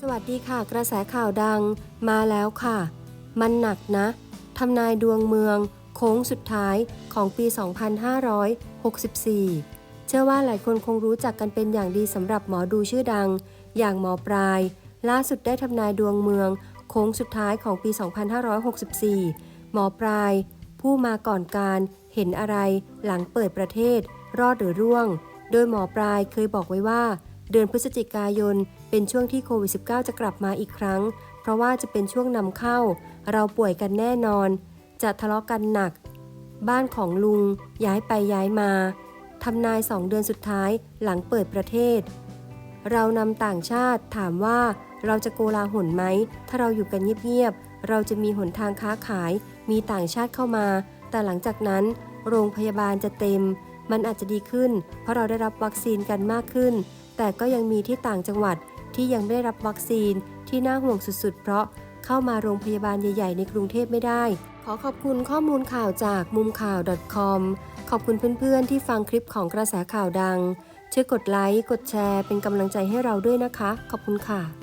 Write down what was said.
สวัสดีค่ะ กระแสข่าวดังมาแล้วค่ะ มันหนักนะทำนายดวงเมือง โค้งสุดท้ายของปี 2564 เชื่อว่าหลายคนคงรู้จักกันเป็นอย่างดีสำหรับหมอดูชื่อดัง อย่างหมอปลาย ล่าสุดได้ทำนายดวงเมือง โค้งสุดท้ายของปี 2564 หมอปลาย ผู้มาก่อนการเห็นอะไรหลังเปิดประเทศ รอดหรือร่วง โดยหมอปลายเคยบอกไว้ว่า เดือนพฤศจิกายน เป็นช่วงที่โควิด -19 จะกลับมาอีกครั้ง เพราะว่าจะเป็นช่วงนำเข้า เราป่วยกันแน่นอน จะทะเลาะกันหนัก บ้านของลุง ย้ายไปย้ายมาทำนายสองเดือนสุดท้ายหลังเปิดประเทศ เรานำต่างชาติถามว่าเราจะโกลาหลไหม ถ้าเราอยู่กันเงียบๆ เราจะมีหนทางค้าขาย มีต่างชาติเข้ามา แต่หลังจากนั้น โรงพยาบาลจะเต็ม มันอาจจะดีขึ้น เพราะเราได้รับวัคซีนกันมากขึ้น แต่ก็ยังมีที่ต่างจังหวัดที่ยังไม่ได้รับวัคซีนที่น่าห่วงสุดๆ เพราะเข้ามาโรงพยาบาลใหญ่ ๆ ในกรุงเทพไม่ได้ ขอขอบคุณข้อมูลข่าวจากมุมข่าว .com ขอบคุณเพื่อนๆ ที่ฟังคลิปของกระแสข่าวดัง ช่วยกดไลค์ กดแชร์ เป็นกำลังใจให้เราด้วยนะคะ ขอบคุณค่ะ